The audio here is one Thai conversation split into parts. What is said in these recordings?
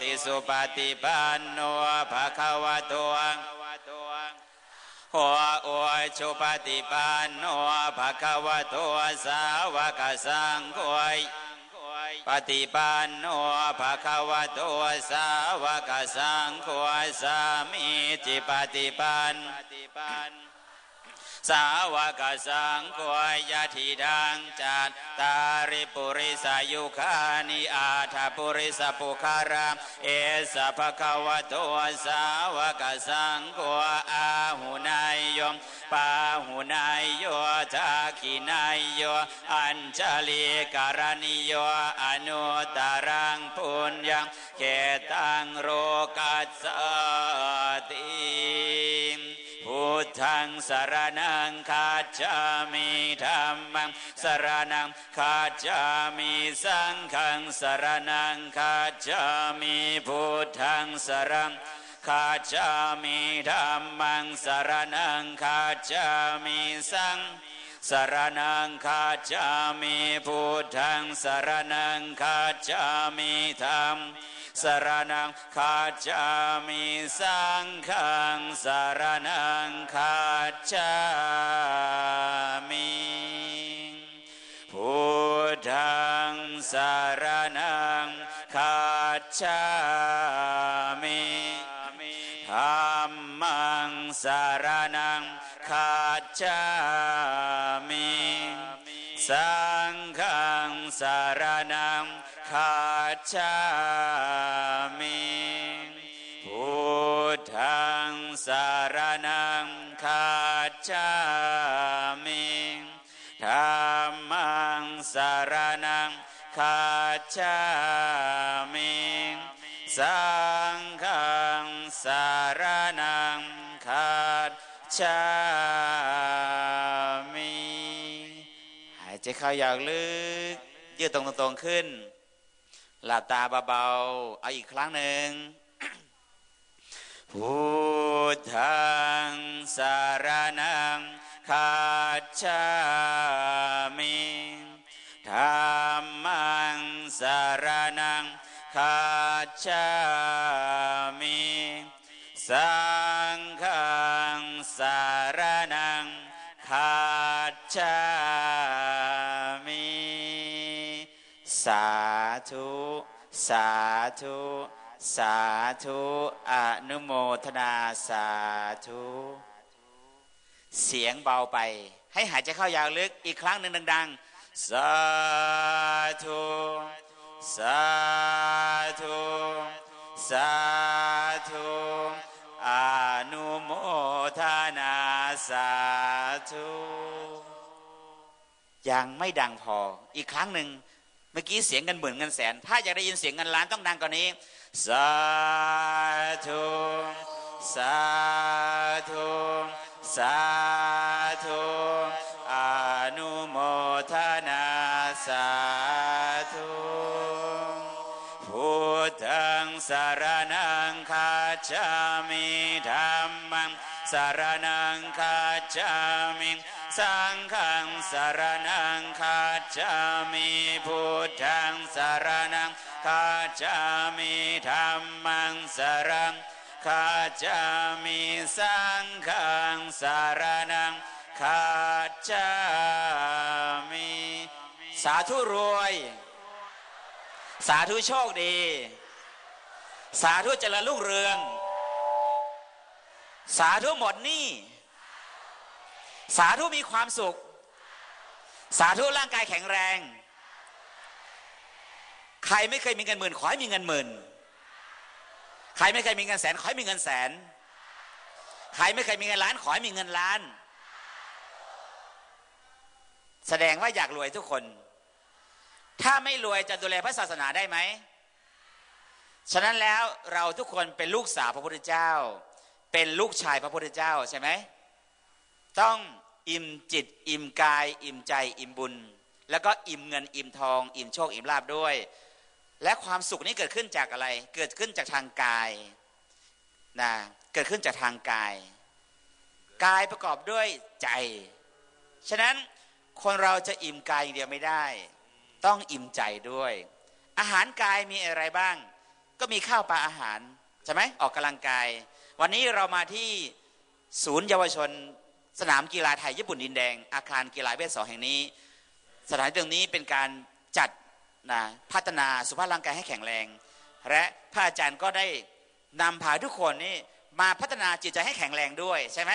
ติสุปฏิปันโนภะคะวะโตหัวอวยชุปฏิปันโนภะคะวะโตสาวกสังฆยปฏิปันโนภะคะวะโตสาวกสังฆสามิจิปฏิปัน สาวกสังฆยาธิดังจัตตาริปุริสายุคานิอาทาปุริสปุคารามเอสภะคะวะโตสาวกสังฆอาหุนายโยมปาหุนายโยทักินายโยอัญชลีการณิโยอนุตารังปุญญังเขตังโรกัสสติพุท ธังสารนังคาจามิธรรมังสารนังคาจามิสังฆังสารนังคาจามิพุทธังสารังคาจามิธรรมังสารนังคาจามิสังสารนังคาจามิพุทธังสารนังคาจามิธรรม สารนังคาจามิสังขังสารนังคาจามิพุทธังสารนังคาจามิธรรมังสารนังคาจามิสัง จามิพุทธังสารนังคาจามิธรรมังสารนังคาจามิสังฆังสารนังคาจามิหายใจเข้ายาวลึกยืดตรงๆขึ้น หลับตาเบาๆ เอาอีกครั้งหนึ่งพุทธังสารนังคาจามิธรรมังสารนังคาจามิสัง สาธุ สาธุอนุโมทนาสาธุ เสียงเบาไป ให้หายใจเข้ายาวลึกอีกครั้งหนึ่งดัง ๆ สาธุ สาธุ สาธุอนุโมทนาสาธุ ยังไม่ดังพออีกครั้งหนึ่ง มื่อกี้เสียงกันหมื่นเงินแสน ถ้าอยากได้ยินเสียงเงินล้านต้องดังกว่านี้สาธุสาธุสาธุอนุโมทนาสาธุพุทธังสารนังคาจามิธรรมังสารนังคาจามิ สังฆังสารนังคาจามิพุทธังสารนังคาจามิธรรมังสารังคาจามิสังฆังสารนังคาจามิสาธุรวย สาธุโชคดี สาธุเจริญรุ่งเรือง สาธุหมดหนี้ สาธุมีความสุข สาธุร่างกายแข็งแรง ใครไม่เคยมีเงินหมื่นขอให้มีเงินหมื่นใครไม่เคยมีเงินแสนขอให้มีเงินแสน ใครไม่เคยมีเงินล้านขอให้มีเงินล้าน แสดงว่าอยากรวยทุกคน ถ้าไม่รวยจะดูแลพระศาสนาได้ไหมฉะนั้นแล้วเราทุกคนเป็นลูกสาวพระพุทธเจ้า เป็นลูกชายพระพุทธเจ้าใช่ไหมต้อง อิ่มจิต อิ่มกาย อิ่มใจ อิ่มบุญ แล้วก็อิ่มเงินอิ่มทอง อิ่มโชคอิ่มลาบด้วย และความสุขนี้เกิดขึ้นจากอะไร เกิดขึ้นจากทางกายนะเกิดขึ้นจากทางกาย กายประกอบด้วยใจ ฉะนั้นคนเราจะอิ่มกายอย่างเดียวไม่ได้ ต้องอิ่มใจด้วย อาหารกายมีอะไรบ้าง ก็มีข้าวปลาอาหารใช่ไหมออกกำลังกาย วันนี้เรามาที่ศูนย์เยาวชน สนามกีฬาไทยญี่ปุ่นดินแดง อาคารกีฬาเวทสองแห่งนี้ สถานที่ตรงนี้เป็นการจัดนะพัฒนาสุขภาพร่างกายให้แข็งแรง และพระอาจารย์ก็ได้นำพาทุกคนนี่มาพัฒนาจิตใจให้แข็งแรงด้วยใช่ไหม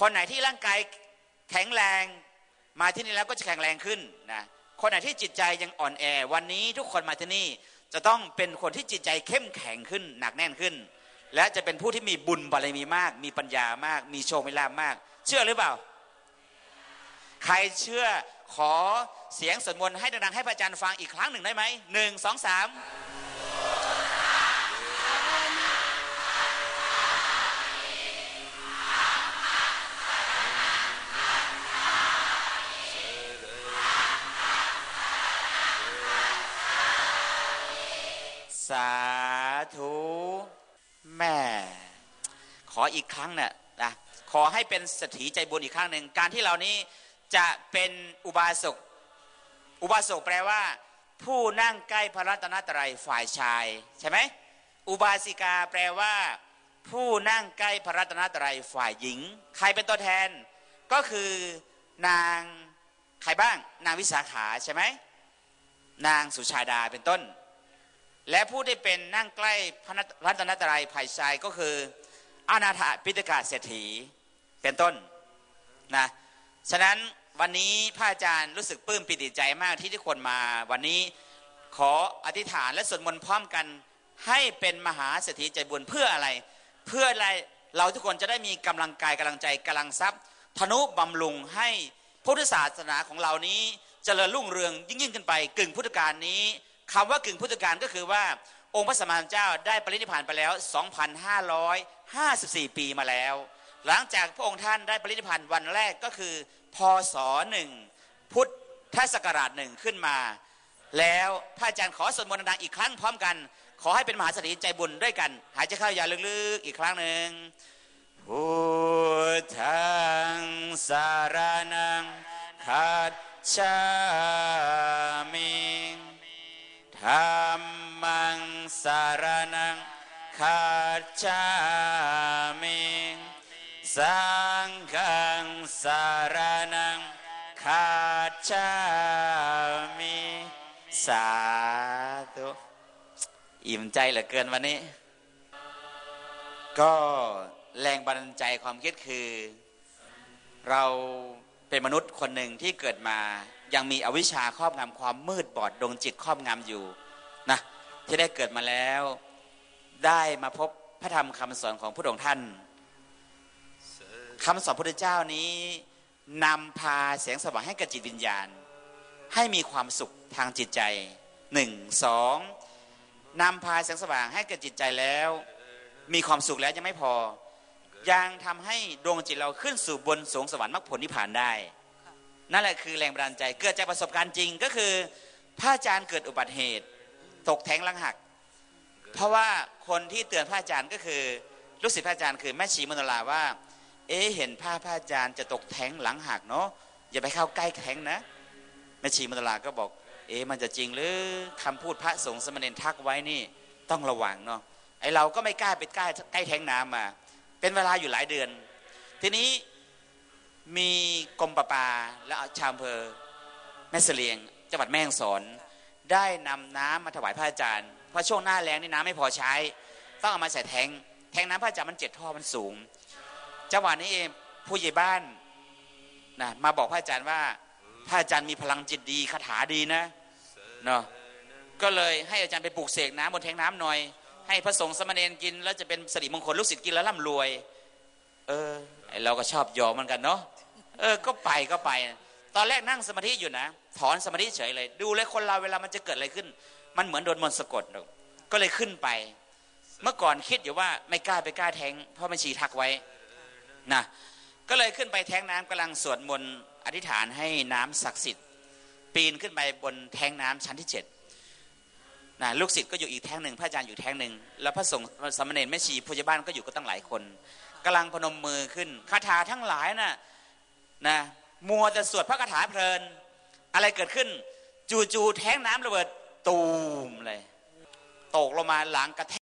คนไหนที่ร่างกายแข็งแรงมาที่นี่แล้วก็จะแข็งแรงขึ้นนะคนไหนที่จิตใจยังอ่อนแอ วันนี้ทุกคนมาที่นี่จะต้องเป็นคนที่จิตใจเข้มแข็งขึ้น หนักแน่นขึ้น และจะเป็นผู้ที่มีบุญบารมีมาก มีปัญญามาก มีโชคมีลาภมาก เชื่อหรือเปล่า ใครเชื่อขอเสียงสวดมนต์ให้ดังๆให้พระอาจารย์ฟังอีกครั้งหนึ่งได้ไหมหนึ่งสองสามสาธุแม่ ขออีกครั้งน่ะนะขอให้เป็นสถีใจบุญอีกครั้งหนึ่งการที่เรานี้จะเป็นอุบาสกอุบาสกแปลว่า ผู้นั่งใกล้พระรัตนตรัยฝ่ายชายใช่ไหมอุบาสิกาแปลว่า ผู้นั่งใกล้พระรัตนตรัยฝ่ายหญิง ใครเป็นตัวแทน ก็คือนางใครบ้าง นางวิสาขาใช่ไหมนางสุชาดาเป็นต้น และผู้ที่เป็นนั่งใกล้พระรัตนตรัยฝ่ายชายก็คือ อนาถปิฎกาเศรษฐีเป็นต้นนะฉะนั้นวันนี้พระอาจารย์รู้สึกปลื้มปิติใจมากที่ทุกคนมา วันนี้ขออธิษฐานและสวดมนต์พร้อมกัน ให้เป็นมหาเศรษฐีใจบุญเพื่ออะไร เพื่ออะไรเราทุกคนจะได้มีกำลังกายกำลังใจกำลังทรัพย์ธนุบำรุงให้พุทธศาสนาของเรานี้เจริญรุ่งเรืองยิ่งยิ่งขึ้นไปกึ่งพุทธกาลนี้คำว่ากึ่งพุทธกาลก็คือว่าองค์พระสัมมาสัมพุทธเจ้าได้ปรินิพพานไปแล้ว 54 ปีมาแล้ว หลังจากพระองค์ท่านได้ปรินิพพานวันแรกก็คือ พศหนึ่งพุทธศักราชหนึ่งขึ้นมา แล้วพระอาจารย์ขอสวดมนต์ดังอีกครั้งพร้อมกัน ขอให้เป็นมหาเสถีใจบุญด้วยกัน หายใจเข้ายาวลึกๆ อีกครั้งหนึ่งพุทธังสารนังคัจฉามิธรรมังสารนัง คัจามิสังฆังสารนังคัจามิสาธุอิ่มใจเหลือเกินวันนี้ ก็แรงบันดาลใจความคิดคือ เราเป็นมนุษย์คนหนึ่งที่เกิดมายังมีอวิชชาครอบงำความมืดบอดดวงจิตครอบงำอยู่นะที่ได้เกิดมาแล้ว ได้มาพบพระธรรมคำสอนของพระองค์ท่านคำสอนพระพุทธเจ้านี้นำพาแสงสว่างให้กับจิตวิญญาณ ให้มีความสุขทางจิตใจหนึ่งสองนำพาแสงสว่างให้กับจิตใจแล้ว มีความสุขแล้วยังไม่พอ ยังทำให้ดวงจิตเราขึ้นสู่บนสวงสวรรค์มรรคผลนิพพานได้ นั่นแหละคือแรงบันดาลใจเกิดจากประสบการณ์จริงก็คือพระอาจารย์เกิดอุบัติเหตุ ตกแทงลังหัก เพราะว่าคนที่เตือนพระอาจารย์ก็คือลูกศิษย์พระอาจารย์คือแม่ชีมโนราว่า เอ๊เห็นผ้าพระอาจารย์จะตกแท้งหลังหักเนาะอย่าไปเข้าใกล้แท้งนะแม่ชีมโนราก็บอก เอ๊มันจะจริงหรือคำพูดพระสงฆ์สมณเณรทักไว้นี่ต้องระวังเนาะไอเราก็ไม่กล้าไปใกล้ใกล้แท้งน้ำมา เป็นเวลาอยู่หลายเดือน ทีนี้มีกรมประปาและชาวอำเภอแม่เสลียงจังหวัดแม่ฮ่องสอนได้นำน้ำมาถวายพระอาจารย์ พราะช่วงหน้าแล้งนี่น้ำไม่พอใช้ ต้องเอามาใส่แทงแทงน้ำพระจารย์มันเจ็ดท่อมันสูงจังหวะนี้เองผู้ใหญ่บ้านนะมาบอกพระอาจารย์ว่าพระอาจารย์มีพลังจิตดีคาถาดีนะเนาะก็เลยให้อาจารย์ไปปลูกเสกน้ำบนแทงน้ำหน่อย ให้พระสงฆ์สมณเณรกิน แล้วจะเป็นสิริมงคลลูกศิษย์กินแล้วร่ำรวย เออเราก็ชอบยอมมือนกันเนาะเออ ก็ไปก็ไป ตอนแรกนั่งสมาธิอยู่นะ ถอนสมาธิเฉยเลย ดูเลยคนเราเวลามันจะเกิดอะไรขึ้น มันเหมือนโดนมนต์สะกดก็เลยขึ้นไป เมื่อก่อนคิดอยู่ว่าไม่กล้าไปกล้าแทงเพราะมันชีทักไว้นะก็เลยขึ้นไปแทงน้ำกำลังสวดมนต์อธิษฐานให้น้ำศักดิ์สิทธิ์ ปีนขึ้นไปบนแทงน้ำชั้นที่เจ็ดนะลูกศิษย์ก็อยู่อีกแท่งหนึ่งพระอาจารย์อยู่แท่งหนึ่งแล้วพระสงฆ์สมณเณรแม่ชีผู้ใหญ่บ้านก็อยู่ก็ตั้งหลายคนกำลังพนมมือขึ้นคาถาทั้งหลายนะ่ะนะมัวแต่สวดพระคาถาเพลิน อะไรเกิดขึ้น จู่ๆแท้งน้ำระเบิด ตูมเลย ตกลงมาหลังกระแทก